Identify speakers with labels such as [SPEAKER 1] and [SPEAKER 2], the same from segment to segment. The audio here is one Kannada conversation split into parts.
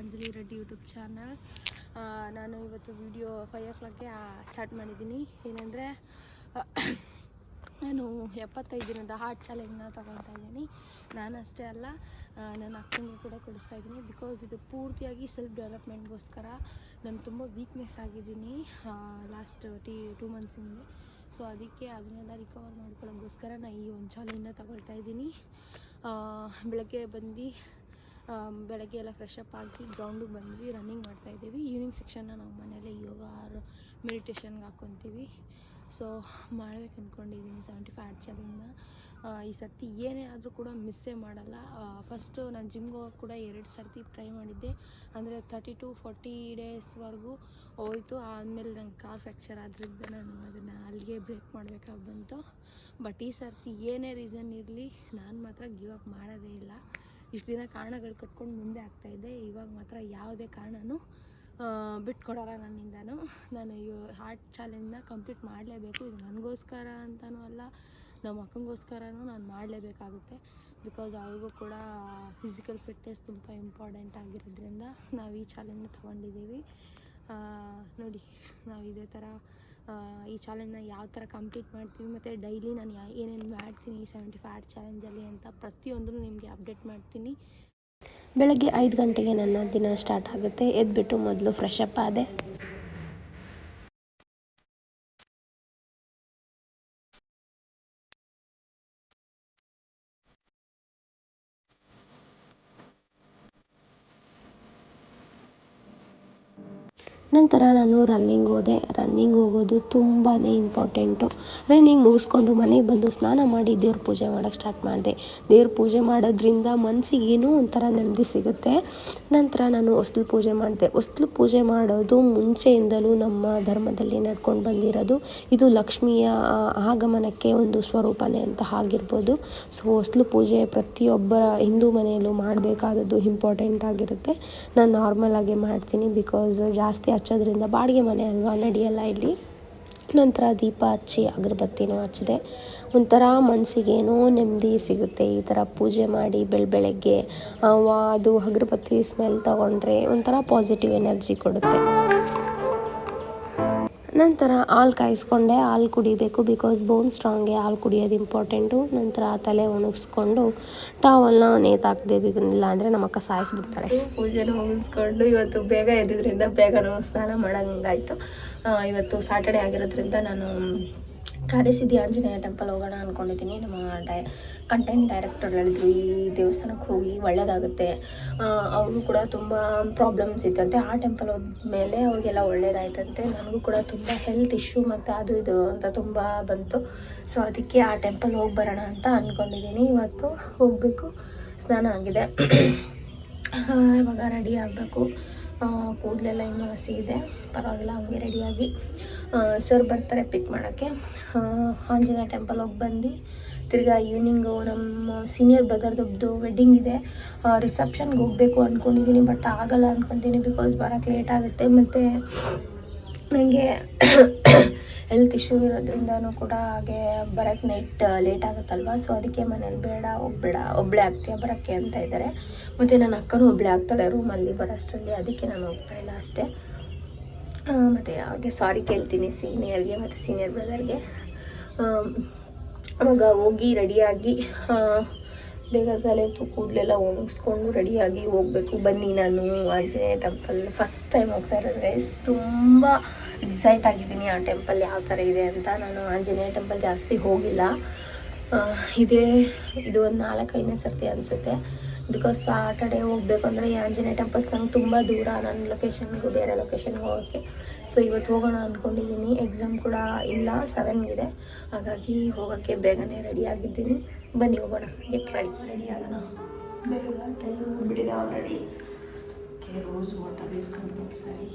[SPEAKER 1] Anjali Reddy YouTube channel. ನಾನು ಇವತ್ತು ವಿಡಿಯೋ ಫೈವ್ ಓ ಕ್ಲಾಕ್ಗೆ ಸ್ಟಾರ್ಟ್ ಮಾಡಿದ್ದೀನಿ. ಏನಂದರೆ ನಾನು ಎಪ್ಪತ್ತೈದು ದಿನದ ಹಾರ್ಟ್ ಚಾಲೆಂಜ್ನ ತೊಗೊಳ್ತಾ ಇದ್ದೀನಿ. ನಾನು ಅಷ್ಟೇ ಅಲ್ಲ ನನ್ನ ಅಕ್ಕನಿಗೆ ಕೂಡ ಕೊಡಿಸ್ತಾ ಇದ್ದೀನಿ. ಬಿಕಾಸ್ ಇದು ಪೂರ್ತಿಯಾಗಿ ಸೆಲ್ಫ್ ಡೆವಲಪ್ಮೆಂಟ್ಗೋಸ್ಕರ ನಾನು ತುಂಬ ವೀಕ್ನೆಸ್ ಆಗಿದ್ದೀನಿ ಲಾಸ್ಟ್ ಟಿ ಟೂ ಮಂತ್ಸಿಂದ ಸೊ ಅದಕ್ಕೆ ಅದನ್ನೆಲ್ಲ ರಿಕವರ್ ಮಾಡ್ಕೊಳ್ಳೋಕ್ಕೋಸ್ಕರ ನಾನು ಈ ಒಂದು ಚಾಲೆಂಜ್ನ ತೊಗೊಳ್ತಾ ಇದ್ದೀನಿ. ಬೆಳಗ್ಗೆ ಬಂದು ಬೆಳಗ್ಗೆ ಎಲ್ಲ ಫ್ರೆಶ್ ಅಪ್ ಆಗಿ ಗ್ರೌಂಡಿಗೆ ಬಂದ್ವಿ ರನ್ನಿಂಗ್ ಮಾಡ್ತಾ ಇದ್ದೀವಿ. ಈವ್ನಿಂಗ್ ಸೆಕ್ಷನ್ನ ನಾವು ಮನೇಲಿ ಯೋಗ ಆರು ಮೆಡಿಟೇಷನ್ಗೆ ಹಾಕ್ಕೊತೀವಿ ಸೊ ಮಾಡ್ಬೇಕು ಅಂದ್ಕೊಂಡಿದ್ದೀನಿ ಸೆವೆಂಟಿ ಫೈವ್ ಚಾಲೆಂಜ್ ಚಾಲೆಂಜ್ನ ಈ ಸರ್ತಿ ಏನೇ ಆದರೂ ಕೂಡ ಮಿಸ್ಸೇ ಮಾಡಲ್ಲ. ಫಸ್ಟು ನಾನು ಜಿಮ್ಗೆ ಹೋಗೋಕೆ ಕೂಡ ಎರಡು ಸರ್ತಿ ಟ್ರೈ ಮಾಡಿದ್ದೆ. ಅಂದರೆ ತರ್ಟಿ ಟು ಫೋರ್ಟಿ ಡೇಸ್ವರೆಗೂ ಹೋಯ್ತು. ಆದಮೇಲೆ ನಂಗೆ ಕಾಲ್ ಫ್ರ್ಯಾಕ್ಚರ್ ಆದ್ರಿಂದ ನಾನು ಅದನ್ನು ಅಲ್ಲಿಗೆ ಬ್ರೇಕ್ ಮಾಡಬೇಕಾಗಿ ಬಂತು. ಬಟ್ ಈ ಸರ್ತಿ ಏನೇ ರೀಸನ್ ಇರಲಿ, ನಾನು ಮಾತ್ರ ಗಿವ್ ಅಪ್ ಮಾಡೋದೇ ಇಲ್ಲ. ಇಷ್ಟು ದಿನ ಕಾರಣಗಳು ಕಟ್ಕೊಂಡು ಮುಂದೆ ಆಗ್ತಾಯಿದ್ದೆ ಇವಾಗ ಮಾತ್ರ ಯಾವುದೇ ಕಾರಣನೂ ಬಿಟ್ಕೊಡೋಲ್ಲ ನನ್ನಿಂದನೂ. ನಾನು ಈ ಹಾರ್ಟ್ ಚಾಲೆಂಜ್ನ ಕಂಪ್ಲೀಟ್ ಮಾಡಲೇಬೇಕು. ಇದು ನನಗೋಸ್ಕರ ಅಂತಲೂ ಅಲ್ಲ, ನಮ್ಮ ಅಕ್ಕಂಗೋಸ್ಕರನೂ ನಾನು ಮಾಡಲೇಬೇಕಾಗುತ್ತೆ. ಬಿಕಾಸ್ ಅವ್ರಿಗೂ ಕೂಡ ಫಿಸಿಕಲ್ ಫಿಟ್ನೆಸ್ ತುಂಬ ಇಂಪಾರ್ಟೆಂಟ್ ಆಗಿರೋದ್ರಿಂದ ನಾವು ಈ ಚಾಲೆಂಜ್ನ ತೊಗೊಂಡಿದ್ದೀವಿ. ನೋಡಿ, ನಾವು ಇದೇ ಥರ ಈ ಚಾಲೆಂಜ್ನ ಯಾವ ಥರ ಕಂಪ್ಲೀಟ್ ಮಾಡ್ತೀನಿ ಮತ್ತು ಡೈಲಿ ನಾನು ಯಾ, ಏನೇನು ಮಾಡ್ತೀನಿ ಈ ಸೆವೆಂಟಿ ಫೈವ್ ಚಾಲೆಂಜಲ್ಲಿ ಅಂತ ಪ್ರತಿಯೊಂದನ್ನು ನಿಮಗೆ ಅಪ್ಡೇಟ್ ಮಾಡ್ತೀನಿ.
[SPEAKER 2] ಬೆಳಗ್ಗೆ ಐದು ಗಂಟೆಗೆ ನನ್ನ ದಿನ ಸ್ಟಾರ್ಟ್ ಆಗುತ್ತೆ. ಎದ್ಬಿಟ್ಟು ಮೊದಲು ಫ್ರೆಶ್ ಅಪ್ ಆದೆ. ನಂತರ ನಾನು ರನ್ನಿಂಗ್ ಹೋದೆ. ರನ್ನಿಂಗ್ ಹೋಗೋದು ತುಂಬಾ ಇಂಪಾರ್ಟೆಂಟು ರನ್ನಿಂಗ್ ಮುಗಿಸ್ಕೊಂಡು ಮನೆಗೆ ಬಂದು ಸ್ನಾನ ಮಾಡಿ ದೇವ್ರ ಪೂಜೆ ಮಾಡೋಕ್ಕೆ ಸ್ಟಾರ್ಟ್ ಮಾಡಿದೆ. ದೇವ್ರ ಪೂಜೆ ಮಾಡೋದ್ರಿಂದ ಮನಸ್ಸಿಗೆ ಏನೋ ಒಂಥರ ನೆಮ್ಮದಿ ಸಿಗುತ್ತೆ. ನಂತರ ನಾನು ಹೊಸ್ಲು ಪೂಜೆ ಮಾಡಿದೆ. ಹೊಸ್ಲು ಪೂಜೆ ಮಾಡೋದು ಮುಂಚೆಯಿಂದಲೂ ನಮ್ಮ ಧರ್ಮದಲ್ಲಿ ನಡ್ಕೊಂಡು ಬಂದಿರೋದು. ಇದು ಲಕ್ಷ್ಮಿಯ ಆಗಮನಕ್ಕೆ ಒಂದು ಸ್ವರೂಪನೇ ಅಂತ ಆಗಿರ್ಬೋದು. ಸೊ ಹೊಸ್ಲು ಪೂಜೆ ಪ್ರತಿಯೊಬ್ಬರ ಹಿಂದೂ ಮನೆಯಲ್ಲೂ ಮಾಡಬೇಕಾದದ್ದು ಇಂಪಾರ್ಟೆಂಟ್ ಆಗಿರುತ್ತೆ. ನಾನು ನಾರ್ಮಲಾಗಿ ಮಾಡ್ತೀನಿ ಬಿಕಾಸ್ ಜಾಸ್ತಿ ಹಚ್ಚೋದ್ರಿಂದ ಬಾಡಿಗೆ ಮನೆ ಅಲ್ವಾ ನಡೆಯಲ್ಲ ಇಲ್ಲಿ. ನಂತರ ದೀಪ ಹಚ್ಚಿ ಅಗರಬತ್ತಿನೂ ಹಚ್ಚಿದೆ. ಒಂಥರ ಮನಸ್ಸಿಗೆ ಏನೋ ನೆಮ್ಮದಿ ಸಿಗುತ್ತೆ. ಈ ಥರ ಪೂಜೆ ಮಾಡಿ ಬೆಳ ಬೆಳಗ್ಗೆ ಅದು ಅಗರಬತ್ತಿ ಸ್ಮೆಲ್ ತಗೊಂಡ್ರೆ ಒಂಥರ ಪಾಸಿಟಿವ್ ಎನರ್ಜಿ ಕೊಡುತ್ತೆ. ನಂತರ ಹಾಲು ಕಾಯಿಸ್ಕೊಂಡೆ, ಹಾಲು ಕುಡಿಬೇಕು ಬಿಕಾಸ್ ಬೋನ್ ಸ್ಟ್ರಾಂಗ್ಗೆ ಹಾಲು ಕುಡಿಯೋದು ಇಂಪಾರ್ಟೆಂಟು ನಂತರ ತಲೆ ಒಣಗಿಸ್ಕೊಂಡು ಟಾವಲ್ನ ನೇತಾಕ್ದೆ ಇಲ್ಲ ಅಂದರೆ ನಮ್ಮಕ್ಕ ಸಾಯಿಸ್ಬಿಡ್ತಾಳೆ.
[SPEAKER 1] ಪೂಜೆನ ಮುಗಿಸ್ಕೊಂಡು ಇವತ್ತು ಬೇಗ ಎದ್ದಿದ್ರಿಂದ ಬೇಗ ಸ್ನಾನ ಮಾಡೋಂಗಾಯ್ತು. ಇವತ್ತು ಸಾಟರ್ಡೆ ಆಗಿರೋದ್ರಿಂದ ನಾನು ಕಾರಿಸಿದ್ದಿ ಆಂಜನೇಯ ಟೆಂಪಲ್ ಹೋಗೋಣ ಅಂದ್ಕೊಂಡಿದ್ದೀನಿ ನಮ್ಮ ಡೈ ಕಂಟೆಂಟ್ ಡೈರೆಕ್ಟರ್ ಹೇಳಿದ್ರು, ಈ ದೇವಸ್ಥಾನಕ್ಕೆ ಹೋಗಿ ಒಳ್ಳೇದಾಗುತ್ತೆ. ಅವ್ರಿಗೂ ಕೂಡ ತುಂಬ ಪ್ರಾಬ್ಲಮ್ಸ್ ಇತ್ತಂತೆ. ಆ ಟೆಂಪಲ್ ಹೋದ್ಮೇಲೆ ಅವ್ರಿಗೆಲ್ಲ ಒಳ್ಳೇದಾಯ್ತಂತೆ. ನನಗೂ ಕೂಡ ತುಂಬ ಹೆಲ್ತ್ ಇಶ್ಯೂ ಮತ್ತು ಅದು ಇದು ಅಂತ ತುಂಬ ಬಂತು. ಸೊ ಅದಕ್ಕೆ ಆ ಟೆಂಪಲ್ ಹೋಗಿ ಬರೋಣ ಅಂತ ಅಂದ್ಕೊಂಡಿದ್ದೀನಿ ಇವತ್ತು ಹೋಗಬೇಕು. ಸ್ನಾನ ಆಗಿದೆ. ಇವಾಗ ರೆಡಿ ಆಗಬೇಕು. ಕೂದಲೆಲ್ಲ ಇನ್ನೂ ಹಸಿ ಇದೆ. ಪರವಾಗಿಲ್ಲ, ಹಂಗೆ ರೆಡಿಯಾಗಿ ಸರ್ ಬರ್ತಾರೆ ಪಿಕ್ ಮಾಡೋಕ್ಕೆ. ಆಂಜನೇಯ ಟೆಂಪಲ್ ಹೋಗಿ ಬಂದು ತಿರ್ಗಾ ಈವ್ನಿಂಗು ನಮ್ಮ ಸೀನಿಯರ್ ಬ್ರದರ್ದು ವೆಡ್ಡಿಂಗ್ ಇದೆ. ರಿಸೆಪ್ಷನ್ಗೆ ಹೋಗಬೇಕು ಅಂದ್ಕೊಂಡಿದ್ದೀನಿ ಬಟ್ ಆಗಲ್ಲ ಅಂದ್ಕೊತೀನಿ ಬಿಕಾಸ್ ಬರೋಕ್ಕೆ ಲೇಟ್ ಆಗುತ್ತೆ. ಮತ್ತು ನನಗೆ ಹೆಲ್ತ್ ಇಶ್ಯೂ ಇರೋದ್ರಿಂದನೂ ಕೂಡ ಹಾಗೆ ಬರೋಕ್ಕೆ ನೈಟ್ ಲೇಟ್ ಆಗುತ್ತಲ್ವ? ಸೊ ಅದಕ್ಕೆ ಮನೇಲಿ ಬೇಡ ಒಬ್ಬಳ ಒಬ್ಬಳೇ ಆಗ್ತೀಯ ಬರೋಕ್ಕೆ ಅಂತ ಇದ್ದಾರೆ ಮತ್ತು ನನ್ನ ಅಕ್ಕನೂ ಒಬ್ಬಳೇ ಆಗ್ತಾಳೆ ರೂಮಲ್ಲಿ ಬರೋಷ್ಟರಲ್ಲಿ ಅದಕ್ಕೆ ನಾನು ಹೋಗ್ತಾ ಇಲ್ಲ ಅಷ್ಟೇ. ಮತ್ತು ಅವ್ರಿಗೆ ಸಾರಿ ಕೇಳ್ತೀನಿ ಸೀನಿಯರ್ಗೆ ಮತ್ತು ಸೀನಿಯರ್ ಬ್ರದರ್ಗೆ ಆವಾಗ ಹೋಗಿ ರೆಡಿಯಾಗಿ ಬೇಗ ತಲೆ ತು ಕೂದಲೆಲ್ಲ ಒಣಗಿಸ್ಕೊಂಡು ರೆಡಿಯಾಗಿ ಹೋಗಬೇಕು. ಬನ್ನಿ ನಾನು, ಆಂಜನೇಯ ಟೆಂಪಲ್ ಫಸ್ಟ್ ಟೈಮ್ ಹೋಗ್ತಾ ಇರೋದ್ರೆ ತುಂಬ ಎಕ್ಸೈಟ್ ಆಗಿದ್ದೀನಿ, ಆ ಟೆಂಪಲ್ ಯಾವ ಥರ ಇದೆ ಅಂತ. ನಾನು ಆಂಜನೇಯ ಟೆಂಪಲ್ ಜಾಸ್ತಿ ಹೋಗಿಲ್ಲ. ಇದೇ, ಇದು ಒಂದು ನಾಲ್ಕೈದನೇ ಸರ್ತಿ ಅನಿಸುತ್ತೆ. ಬಿಕಾಸ್ ಸಾಟರ್ಡೆ ಹೋಗ್ಬೇಕು ಅಂದರೆ ಈ ಆಂಜನೇಯ ಟೆಂಪಲ್ಸ್ ನಂಗೆ ತುಂಬ ದೂರ ನನ್ನ ಲೊಕೇಶನ್ಗೂ ಬೇರೆ ಲೊಕೇಶನ್ಗೆ ಹೋಗೋಕ್ಕೆ. ಸೊ ಇವತ್ತು ಹೋಗೋಣ ಅಂದ್ಕೊಂಡಿದ್ದೀನಿ ಎಕ್ಸಾಮ್ ಕೂಡ ಇಲ್ಲ ಸೆವೆನ್ಗಿದೆ ಹಾಗಾಗಿ ಹೋಗೋಕ್ಕೆ ಬೇಗನೆ ರೆಡಿ ಆಗಿದ್ದೀನಿ. ಬನ್ನಿ ಹೋಗೋಣ ಗೆಟ್ ರೆಡಿ ರೆಡಿ ಆಗೋಣ. ಬೇಗ time ಬಿಡಿದೆ already rose water is compulsory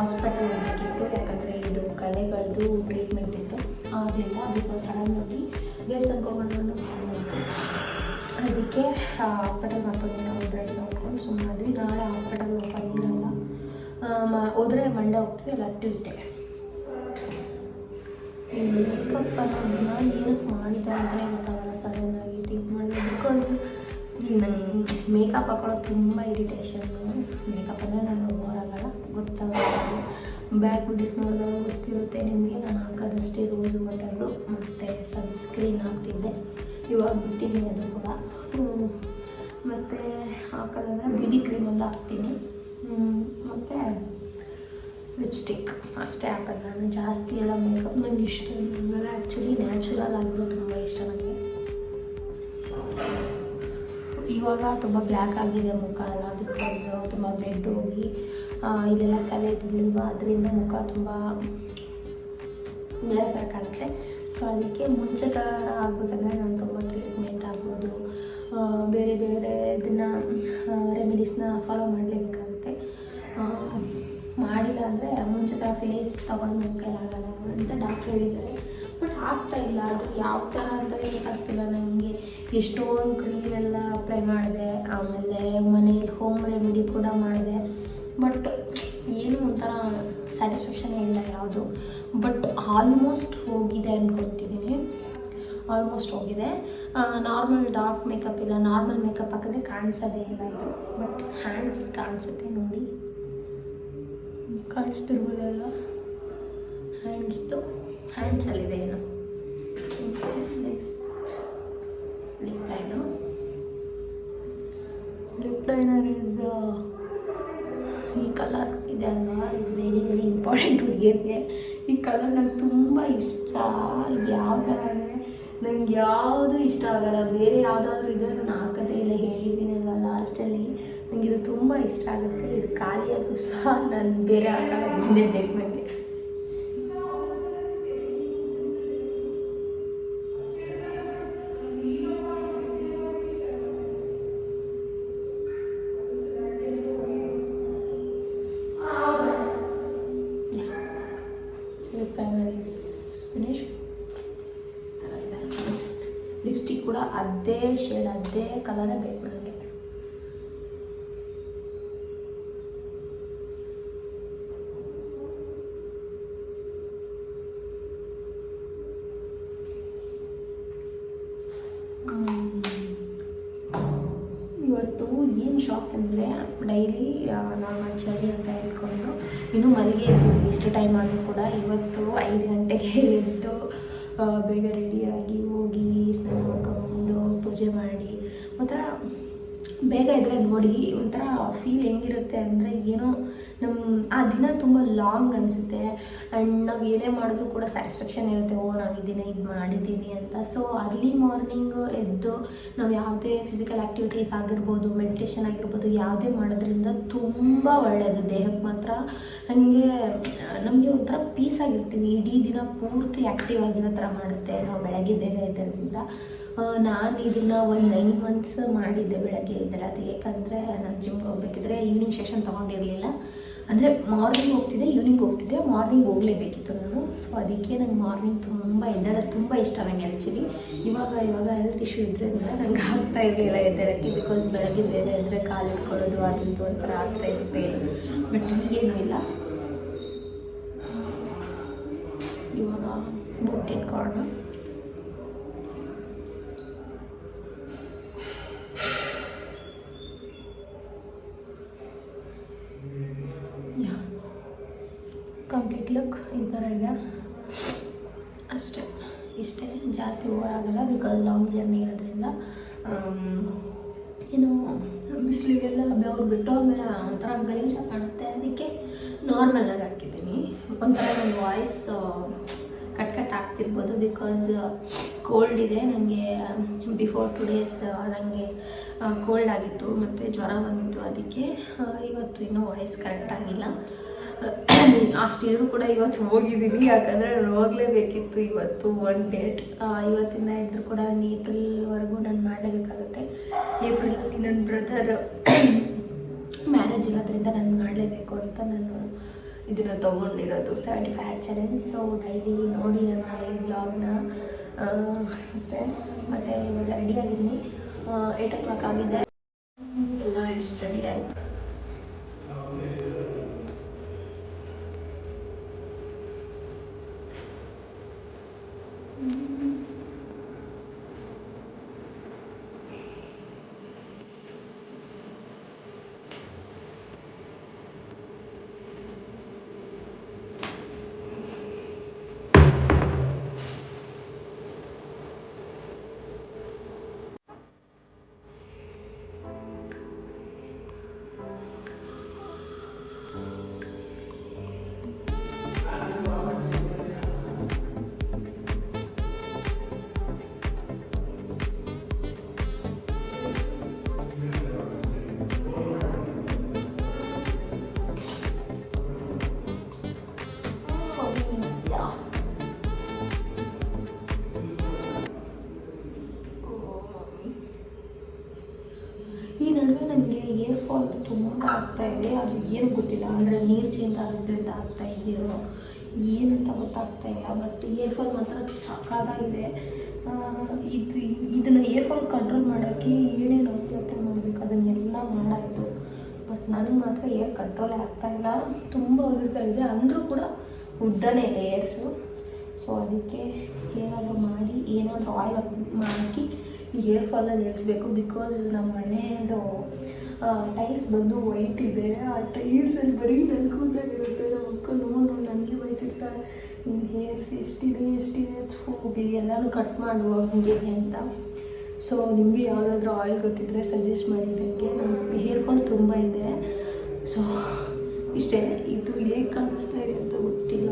[SPEAKER 1] hospital ಹೋಗಬೇಕಿತ್ತು ಯಾಕಂದರೆ ಇದು ಕಲೆಗಳದ್ದು ಟ್ರೀಟ್ಮೆಂಟ್ ಇತ್ತು. ಆಗಲಿಲ್ಲ ಬಿಕಾಸ್ ಸಡನ್ನಾಗಿ ದೇವಸ್ಥಾನಕ್ಕೆ ಹೋಗೋಣ. ಅದಕ್ಕೆ ಹಾಸ್ಪಿಟಲ್ ಮತ್ತೊಂದು ನಾವು ಬ್ಲಡ್ ನೋಡ್ಕೊಂಡು ಸುಮ್ಮನಾದ್ವಿ ನಾಳೆ ಹಾಸ್ಪಿಟಲ್ ಓಪನ್ ಇರಲ್ಲ. ಹೋದರೆ ಮಂಡೇ ಹೋಗ್ತೀವಿ, ಅಲ್ಲ ಟ್ಯೂಸ್ಡೇ ಮೇಕಪ್ ಏನಕ್ಕೆ ಮಾಡಿದೆ ಅಂತ ಗೊತ್ತಾಗಲ್ಲ ಆಗಿ. ಥಿಂಕ್ ಮಾಡಿದೆ ಬಿಕಾಸ್ ನಂಗೆ ಮೇಕಪ್ ಹಾಕೊಳ್ಳೋದು ತುಂಬ ಇರಿಟೇಷನ್ ಮೇಕಪ್ ಅಂದರೆ ನಾನು ಗೊತ್ತಾಗಲ್ಲ ಬ್ಯಾಕ್ ವಿಡಿಯೋಸ್ ನೋಡಿದಾಗ ಗೊತ್ತಿರುತ್ತೆ ನಿಮಗೆ. ನಾನು ಹಾಕೋದಷ್ಟೇ ರೋಸ್ ವಾಟರು ಮತ್ತು ಸನ್ಸ್ಕ್ರೀನ್ ಹಾಕ್ತಿದ್ದೆ. ಇವಾಗ ಬಿಟ್ಟಿದ್ದೀನಿ ಅದು ಕೂಡ. ಮತ್ತು ಹಾಕೋದಂದ್ರೆ ಬಿಡಿ ಕ್ರೀಮ್ ಒಂದು ಹಾಕ್ತೀನಿ. ಮತ್ತು ಲಿಪ್ಸ್ಟಿಕ್ ಅಷ್ಟೇ ಹಾಕೋದು ನಾನು ಜಾಸ್ತಿ ಎಲ್ಲ ಮೇಕಪ್ ನನಗೆ ಇಷ್ಟ ಇಲ್ಲ ಆ್ಯಕ್ಚುಲಿ ನ್ಯಾಚುರಲ್ ಆಗಿರೋ ತುಂಬ ಇಷ್ಟ ನನಗೆ ಇವಾಗ ತುಂಬ ಬ್ಲ್ಯಾಕ್ ಆಗಿದೆ ಮುಖ ಎಲ್ಲ ಬಿಕಾಸ್ ತುಂಬ ಬ್ಲೆಡ್ ಹೋಗಿ. ಇಲ್ಲೆಲ್ಲ ಕಲೆ ಇದ್ದಿಲ್ವಾ ಅದರಿಂದ ಮುಖ ತುಂಬ ಮೇಲೆ ಕಾಣುತ್ತೆ ಸೊ ಅದಕ್ಕೆ ಮುಂಚೆ ಥರ ಆಗಬೇಕಂದ್ರೆ ನಾನು ತುಂಬ ಟ್ರೀಟ್ಮೆಂಟ್ ಆಗ್ಬೋದು. ಬೇರೆ ಬೇರೆ ಇದನ್ನು ರೆಮಿಡೀಸ್ನ ಫಾಲೋ ಮಾಡಲೇಬೇಕಾಗುತ್ತೆ. ಮಾಡಿಲ್ಲ ಅಂದರೆ ಮುಂಚೆ ಥರ ಫೇಸ್ ತೊಗೊಂಡು ಆಗಲ್ಲ ಅಂತ ಡಾಕ್ಟ್ರ್ ಹೇಳಿದ್ದಾರೆ. ಬಟ್ ಆಗ್ತಾ ಇಲ್ಲ. ಅದು ಯಾವ ಥರ ಅಂತ ಗೊತ್ತಾಗ್ತಿಲ್ಲ ನನಗೆ ಎಷ್ಟೊಂದು ಕ್ರೀಮ್ ಎಲ್ಲ ಅಪ್ಲೈ ಮಾಡಿದೆ. ಆಮೇಲೆ ಮನೇಲಿ ಹೋಮ್ ರೆಮಿಡಿ ಕೂಡ ಮಾಡಿದೆ. ಬಟ್ ಏನು ಒಂಥರ ಸ್ಯಾಟಿಸ್ಫ್ಯಾಕ್ಷನ್ ಇಲ್ಲ ಯಾವುದು. ಬಟ್ ಆಲ್ಮೋಸ್ಟ್ ಹೋಗಿದೆ ಅಂದ್ಕೊತಿದ್ದೀನಿ ಆಲ್ಮೋಸ್ಟ್ ಹೋಗಿದೆ. ನಾರ್ಮಲ್ ಡಾರ್ಕ್ ಮೇಕಪ್ ಇಲ್ಲ ನಾರ್ಮಲ್ ಮೇಕಪ್ ಹಾಕಿದ್ರೆ ಕಾಣಿಸೋದೇ ಇಲ್ಲ ಇದು. ಬಟ್ ಹ್ಯಾಂಡ್ಸ್ ಕಾಣಿಸುತ್ತೆ ನೋಡಿ. ಕಾಣಿಸ್ತಿರ್ಬೋದಲ್ಲ? ಹ್ಯಾಂಡ್ಸ್ದು ಹ್ಯಾಂಡ್ಸಲ್ಲಿದೆ ಏನು. Next lip line lip liner is ಈ ಕಲರ್ ಇದೆ ಅಲ್ವಾ? ಇಸ್ ವೆರಿ ವೆರಿ ಇಂಪಾರ್ಟೆಂಟ್ ಹುಡುಗಿಯರಿಗೆ ಈ ಕಲರ್ ನಂಗೆ ತುಂಬ ಇಷ್ಟ. ಇದು ಯಾವ ಥರ ಅಂದರೆ ನಂಗೆ ಯಾವುದು ಇಷ್ಟ ಆಗಲ್ಲ. ಬೇರೆ ಯಾವುದಾದ್ರೂ ಇದ್ರೆ ನಾನು ಹಾಕೋದೇ ಇಲ್ಲ ಹೇಳಿದ್ದೀನಲ್ಲ ಲಾಸ್ಟಲ್ಲಿ ನನಗಿದು ಇದು ತುಂಬ ಇಷ್ಟ ಆಗುತ್ತೆ. ಇದು ಖಾಲಿ ಆದರೂ ಸಹ ನಾನು ಬೇರೆ ಹಾಕಲ್ಲ ಹಿಂದೆ ಬೇಕು ನನಗೆ ಕೂಡ ಅದೇ ಶೇಡ್ ಅದೇ ಕಲರೇ ಬೇಕು ನನಗೆ ಇವತ್ತು ಏನು ಶಾಕ್ ಅಂದರೆ ಡೈಲಿ ನಾನು ಚಳಿ ಅಂತ ಹೇಳ್ಕೊಂಡು, ಇನ್ನೂ ಮಲಗಿ ಇರ್ತಿದ್ವಿ ಇಷ್ಟು ಟೈಮ್ ಆದರೂ ಕೂಡ ಇವತ್ತು ಐದು ಗಂಟೆಗೆ ಎದ್ದು ಬೇಗ ರೆಡಿಯಾಗಿ ಹೋಗಿ, ಸ್ನಾನ ಮಾಡ್ಕೊಂಡು ಪೂಜೆ ಮಾಡಿ, ಒಂಥರ ಬೇಗ ಇದ್ದರೆ ನೋಡಿ, ಒಂಥರ ಫೀಲ್ ಹೆಂಗಿರುತ್ತೆ ಅಂದರೆ ಏನೋ ನಮ್ಮ ಆ ದಿನ ತುಂಬ ಲಾಂಗ್ ಅನಿಸುತ್ತೆ. ಆ್ಯಂಡ್ ನಾವು ಏನೇ ಮಾಡಿದ್ರು ಕೂಡ ಸ್ಯಾಟಿಸ್ಫ್ಯಾಕ್ಷನ್ ಇರುತ್ತೆ. ಓ, ನಾನು ಈ ದಿನ ಇದು ಮಾಡಿದ್ದೀನಿ ಅಂತ. ಸೊ ಅರ್ಲಿ ಮಾರ್ನಿಂಗ್ ಎದ್ದು ನಾವು ಯಾವುದೇ ಫಿಸಿಕಲ್ ಆ್ಯಕ್ಟಿವಿಟೀಸ್ ಆಗಿರ್ಬೋದು ಮೆಡಿಟೇಷನ್ ಆಗಿರ್ಬೋದು, ಯಾವುದೇ ಮಾಡೋದ್ರಿಂದ ತುಂಬ ಒಳ್ಳೆಯದು ದೇಹಕ್ಕೆ ಮಾತ್ರ ಹಾಗೆ, ನಮಗೆ ಒಂಥರ ಪೀಸ್ ಆಗಿರ್ತೀವಿ. ಇಡೀ ದಿನ ಪೂರ್ತಿ ಆ್ಯಕ್ಟಿವ್ ಆಗಿರೋ ಥರ ಮಾಡುತ್ತೆ. ನಾವು ಬೆಳಗ್ಗೆ ಬೇಗ ಇದ್ದರಿಂದ ನಾನು ಇದನ್ನು ಒಂದು ನೈನ್ ಮಂತ್ಸ್ ಮಾಡಿದ್ದೆ ಬೆಳಗ್ಗೆ ಎದ್ದರೆ ಅದು ಏಕೆಂದರೆ ನಾನು ಜಿಮ್ಗೆ ಹೋಗ್ಬೇಕಿದ್ರೆ ಈವ್ನಿಂಗ್ ಸೆಷನ್ ತೊಗೊಂಡಿರಲಿಲ್ಲ. ಅಂದರೆ ಮಾರ್ನಿಂಗ್ ಹೋಗ್ತಿದ್ದೆ ಈವ್ನಿಂಗ್ ಹೋಗ್ತಿದ್ದೆ, ಮಾರ್ನಿಂಗ್ ಹೋಗಲೇಬೇಕಿತ್ತು ನಾನು. ಸೊ ಅದಕ್ಕೆ ನಂಗೆ ಮಾರ್ನಿಂಗ್ ತುಂಬ ಎದ್ದೇಳೋದು ತುಂಬ ಇಷ್ಟ ನನಗೆ ಆ್ಯಕ್ಚುಲಿ ಇವಾಗ ಇವಾಗ ಹೆಲ್ತ್ ಇಶ್ಯೂ ಇದ್ರಿಂದ ನಂಗೆ ಆಗ್ತಾ ಇರಲಿಲ್ಲ ಎದ್ದೇಳಕ್ಕೆ ಬಿಕಾಸ್ ಬೆಳಗ್ಗೆ ಬೇರೆ ಎದ್ದರೆ ಕಾಲು ಇಟ್ಕೊಳ್ಳೋದು ಅದಂತೂ ಒಂಥರ ಆಗ್ತಾ ಪೇನ್ ಬಟ್ ಈಗೇನೂ ಇಲ್ಲ. ಇವಾಗ ಬುಟ್ ಕಂಪ್ಲೀಟ್ ಲುಕ್ ಈ ಥರ ಇದೆ. ಅಷ್ಟೇ, ಇಷ್ಟೇ, ಜಾಸ್ತಿ ಓವರ್ ಆಗಲ್ಲ ಬಿಕಾಸ್ ಲಾಂಗ್ ಜರ್ನಿ ಇರೋದ್ರಿಂದ. ಏನು, ಬಿಸಿಲಿಗೆಲ್ಲ ಬೆವ್ರು ಬಿಟ್ಟು ಆಮೇಲೆ ಒಂಥರ ಗಲೀಜ ಕಾಣುತ್ತೆ ಅದಕ್ಕೆ ನಾರ್ಮಲಾಗಿ ಹಾಕಿದ್ದೀನಿ. ಒಂಥರ ನನ್ನ ವಾಯ್ಸ್ ಕಟ್ ಕಟ್ ಆಗ್ತಿರ್ಬೋದು ಬಿಕಾಸ್ ಕೋಲ್ಡ್ ಇದೆ ನನಗೆ ಬಿಫೋರ್ ಟು ಡೇಸ್ ನನಗೆ ಕೋಲ್ಡ್ ಆಗಿತ್ತು, ಮತ್ತು ಜ್ವರ ಬಂದಿತ್ತು ಅದಕ್ಕೆ ಇವತ್ತು ಇನ್ನೂ ವಾಯ್ಸ್ ಕರೆಕ್ಟ್ ಆಗಿಲ್ಲ. ಅಷ್ಟಿದ್ರು ಕೂಡ ಇವತ್ತು ಹೋಗಿದ್ದೀನಿ ಯಾಕಂದರೆ ಹೋಗಲೇಬೇಕಿತ್ತು ಇವತ್ತು ಒನ್ ಡೇಟ್ ಇವತ್ತಿಂದ ಹಿಡಿದ್ರು ಕೂಡ ನಾನು ಏಪ್ರಿಲ್ವರೆಗೂ ನಾನು ಮಾಡಲೇಬೇಕಾಗುತ್ತೆ. ಏಪ್ರಿಲಲ್ಲಿ ನನ್ನ ಬ್ರದರ್ ಮ್ಯಾರೇಜ್ ಇರೋದ್ರಿಂದ ನಾನು ಮಾಡಲೇಬೇಕು ಅಂತ ನಾನು ಇದನ್ನು ತೊಗೊಂಡಿರೋದು. Seventy five challenge so daily ನೋಡಿ ನನ್ನ ಈ ಬ್ಲಾಗ್ನ ಅಷ್ಟೇ. ಮತ್ತು ಇವಾಗ ರೆಡಿ ಆಗಿದ್ದೀನಿ. ಏಯ್ಟ್ ಓ ಕ್ಲಾಕ್ ಆಗಿದೆ. ಎಲ್ಲ ಇಷ್ಟು ರೆಡಿ ಆಯಿತು. ಆಗ್ತಾ ಇದೆ ಅದು ಏನು ಗೊತ್ತಿಲ್ಲ. ಅಂದರೆ ನೀರು ಚೇಂಜ್ ಆಗೋದ್ರಿಂದ ಆಗ್ತಾ ಇದೆಯೋ ಏನಂತ ಗೊತ್ತಾಗ್ತಾ ಇಲ್ಲ. ಬಟ್ ಏರ್ ಫಾಲ್ ಮಾತ್ರ ಸಕ್ಕತ್ತಾಗಿದೆ ಆ, ಇದು ಇದನ್ನು ಏರ್ ಫಾಲ್ ಕಂಟ್ರೋಲ್ ಮಾಡೋಕ್ಕೆ ಏನೇನು ಅಪ್ಲೋಡ್ ಮಾಡಬೇಕು? ಅದನ್ನೆಲ್ಲ ಮಾಡಾಯಿತು. ಬಟ್ ನನಗೆ ಮಾತ್ರ ಏರ್ ಕಂಟ್ರೋಲೇ ಇಲ್ಲ. ತುಂಬ ಉದುರ್ತಾ ಇದೆ. ಅಂದರೂ ಕೂಡ ಉದ್ದನೇ ಇದೆ ಏರ್ಸು. ಸೊ ಅದಕ್ಕೆ ಏನಾದರೂ ಮಾಡಿ ಏನಾದರೂ ಆಯಿಲ್ ಹಾಕಿ ಏರ್ ಫಾಲಲ್ಲಿ ಎಲ್ಸ್ಬೇಕು ಬಿಕಾಸ್ ನಮ್ಮ ಮನೆಯದು ಟೈಲ್ಸ್ ಬಂದು ವೈಟ್ ಇದೆ. ಆ ಟೈಲ್ಸಲ್ಲಿ ಬರೀ ನನ್ನ ಕೂದಲಾಗಿರುತ್ತೆ ನಮ್ಮ ಅಕ್ಕ ನೋಡು, ನನಗೆ ಬೈತಿರ್ತಾಳೆ. ನಿನ್ನ ಹೇರ್ಸ್ ಎಷ್ಟಿದೆ ಎಷ್ಟಿದೆ? ಹೋಗಿ ಎಲ್ಲನೂ ಕಟ್ ಮಾಡುವ ಹಂಗೆ ಅಂತ. ಸೊ ನಿಮಗೆ ಯಾವುದಾದ್ರೂ ಆಯಿಲ್ ಗೊತ್ತಿದ್ದರೆ ಸಜೆಸ್ಟ್ ಮಾಡಿ ನನಗೆ ನನ್ನ ಹೇರ್ ಫಾಲ್ ತುಂಬ ಇದೆ. ಸೊ ಇಷ್ಟೇ. ಇದು ಹೇಗೆ ಕಾಣಿಸ್ತಾ ಇದೆ ಅಂತ ಗೊತ್ತಿಲ್ಲ.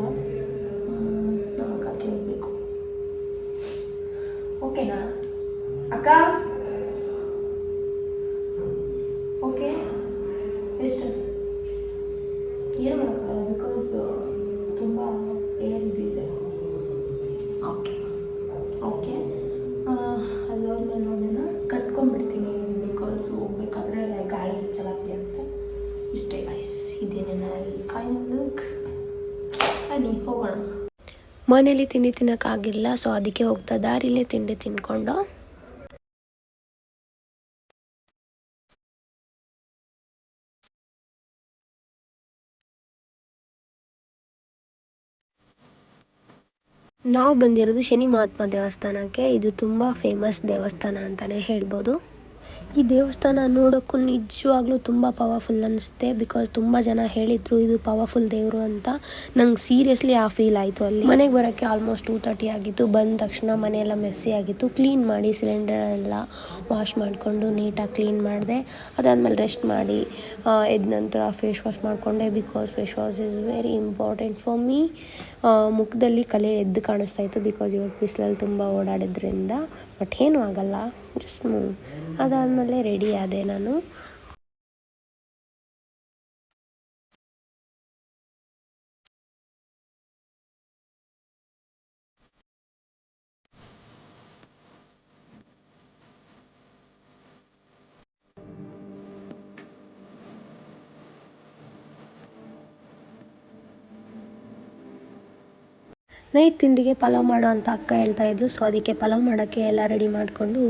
[SPEAKER 1] ನಮ್ಮ ಅಕ್ಕ ಕೇಳಬೇಕು. ಓಕೆನಾ ಅಕ್ಕ? ಓಕೆ ಎಷ್ಟು ಏನು ಮಾಡೋಕ್ಕಾಗಲ್ಲ ಬಿಕಾಸ್ ತುಂಬ ಏರ್ ಇದಿದೆ ಓಕೆ ಓಕೆ ಅಲ್ಲೋದ್ಮೇಲೆ ನೋಡೋಣ ಕಟ್ಕೊಂಡ್ಬಿಡ್ತೀನಿ. ಬಿಕಾಸ್ ಹೋಗ್ಬೇಕಾದ್ರೆ ಗಾಳಿ ಚಲಾಪಿ ಅಂತ ಇಷ್ಟೇ ಗೈಸ್ ಇದೇ ನನ್ನ ಫೈನಲ್ ಲುಕ್ ಬನ್ನಿ ಹೋಗೋಣ.
[SPEAKER 2] ಮನೇಲಿ ತಿಂಡಿ ತಿನ್ನೋಕ್ಕಾಗಿಲ್ಲ ಸೊ ಅದಕ್ಕೆ ಹೋಗ್ತಾ ದಾರಿಲೇ ತಿಂಡಿ ತಿನ್ಕೊಂಡು ನಾವು ಬಂದಿರೋದು ಶನಿ ಮಹಾತ್ಮ ದೇವಸ್ಥಾನಕ್ಕೆ. ಇದು ತುಂಬ ಫೇಮಸ್ ದೇವಸ್ಥಾನ ಅಂತಲೇ ಹೇಳ್ಬೋದು. ಈ ದೇವಸ್ಥಾನ ನೋಡೋಕ್ಕೂ ನಿಜವಾಗ್ಲೂ ತುಂಬ ಪವರ್ಫುಲ್ ಅನಿಸುತ್ತೆ ಬಿಕಾಸ್ ತುಂಬ ಜನ ಹೇಳಿದ್ರು ಇದು ಪವರ್ಫುಲ್ ದೇವರು ಅಂತ. ನಂಗೆ ಸೀರಿಯಸ್ಲಿ ಆ ಫೀಲ್ ಆಯಿತು ಅಲ್ಲಿ. ಮನೆಗೆ ಬರೋಕ್ಕೆ ಆಲ್ಮೋಸ್ಟ್ ಟೂ ತರ್ಟಿ ಆಗಿತ್ತು. ಬಂದ ತಕ್ಷಣ ಮನೆಯೆಲ್ಲ ಮೆಸ್ಸಿ ಆಗಿತ್ತು. ಕ್ಲೀನ್ ಮಾಡಿ ಸಿಲಿಂಡರ್ ಎಲ್ಲ ವಾಶ್ ಮಾಡಿಕೊಂಡು ನೀಟಾಗಿ ಕ್ಲೀನ್ ಮಾಡಿದೆ. ಅದಾದಮೇಲೆ ರೆಸ್ಟ್ ಮಾಡಿ ಎದ್ದ ನಂತರ ಫೇಸ್ ವಾಶ್ ಮಾಡಿಕೊಂಡೆ because face wash is very important for me ಮುಖದಲ್ಲಿ ಕಲೆ ಎದ್ದು ಕಾಣಿಸ್ತಾ ಇತ್ತು ಬಿಕಾಸ್ ಇವತ್ತು ಬಿಸಿಲಲ್ಲಿ ತುಂಬ ಓಡಾಡಿದ್ರಿಂದ. ಬಟ್ ಏನೂ ಆಗಲ್ಲ. ಜಸ್ಟ್ ಮೂವ್ ಅದಾದಮೇಲೆ ರೆಡಿ ಆದೆ ನಾನು. ನೈಟ್ ತಿಂಡಿಗೆ ಪಲಾವ್ ಮಾಡು ಅಂತ ಅಕ್ಕ ಹೇಳ್ತಾ ಇದ್ಲು ಸೊ ಅದಕ್ಕೆ ಪಲಾವ್ ಮಾಡೋಕ್ಕೆ ಎಲ್ಲ ರೆಡಿ ಮಾಡಿಕೊಂಡು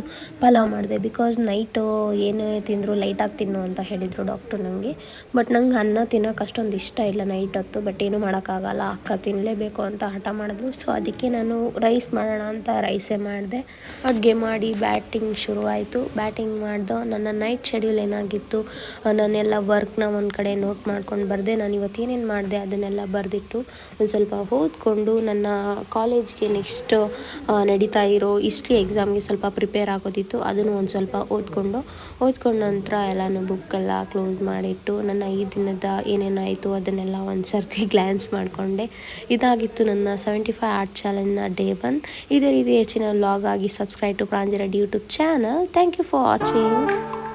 [SPEAKER 2] ಪಲಾವ್ ಮಾಡಿದೆ. ಬಿಕಾಸ್ ನೈಟು ಏನೇ ತಿಂದರು ಲೈಟಾಗಿ ತಿನ್ನು ಅಂತ ಹೇಳಿದರು ಡಾಕ್ಟ್ರು ನನಗೆ ಬಟ್ ನಂಗೆ ಅನ್ನ ತಿನ್ನೋಕೆ ಅಷ್ಟೊಂದು ಇಷ್ಟ ಇಲ್ಲ ನೈಟ್ ಹೊತ್ತು. ಬಟ್ ಏನೂ ಮಾಡೋಕ್ಕಾಗಲ್ಲ ಅಕ್ಕ ತಿನ್ನಲೇಬೇಕು ಅಂತ ಹಠ ಮಾಡಿದ್ರು. ಸೊ ಅದಕ್ಕೆ ನಾನು ರೈಸ್ ಮಾಡೋಣ ಅಂತ ರೈಸೇ ಮಾಡಿದೆ. ಅಡುಗೆ ಮಾಡಿ ಬ್ಯಾಟಿಂಗ್ ಶುರುವಾಯಿತು. ಬ್ಯಾಟಿಂಗ್ ಮಾಡ್ದು. ನನ್ನ ನೈಟ್ ಶೆಡ್ಯೂಲ್ ಏನಾಗಿತ್ತು? ನಾನೆಲ್ಲ ವರ್ಕ್ನ ಒಂದು ಕಡೆ ನೋಟ್ ಮಾಡ್ಕೊಂಡು ಬರೆದೆ. ನಾನು ಇವತ್ತು ಏನೇನು ಮಾಡಿದೆ ಅದನ್ನೆಲ್ಲ ಬರೆದಿಟ್ಟು ಒಂದು ಸ್ವಲ್ಪ ಓದ್ಕೊಂಡು ನನ್ನ ಕಾಲೇಜ್ಗೆ ನೆಕ್ಸ್ಟ್ ನಡೀತಾ ಇರೋ ಹಿಸ್ಟ್ರಿ ಎಕ್ಸಾಮ್ಗೆ ಸ್ವಲ್ಪ ಪ್ರಿಪೇರ್ ಆಗೋದಿತ್ತು. ಅದನ್ನು ಒಂದು ಸ್ವಲ್ಪ ಓದ್ಕೊಂಡು, ಓದ್ಕೊಂಡ ನಂತರ ಎಲ್ಲನೂ ಬುಕ್ಕೆಲ್ಲ ಕ್ಲೋಸ್ ಮಾಡಿಟ್ಟು, ನನ್ನ ಈ ದಿನದ ಏನೇನಾಯಿತು ಅದನ್ನೆಲ್ಲ ಒಂದು ಸರ್ತಿ ಗ್ಲ್ಯಾನ್ಸ್ ಮಾಡಿಕೊಂಡೆ. ಇದಾಗಿತ್ತು ನನ್ನ ಸೆವೆಂಟಿ ಫೈವ್ ಆರ್ಟ್ ಚಾಲೆಂಜ್ನ ಡೇ ಒನ್ ಇದೇ ರೀತಿ ಹೆಚ್ಚಿನ ವ್ಲಾಗ್ ಆಗಿ subscribe to Pranji Reddy YouTube channel thank you for watching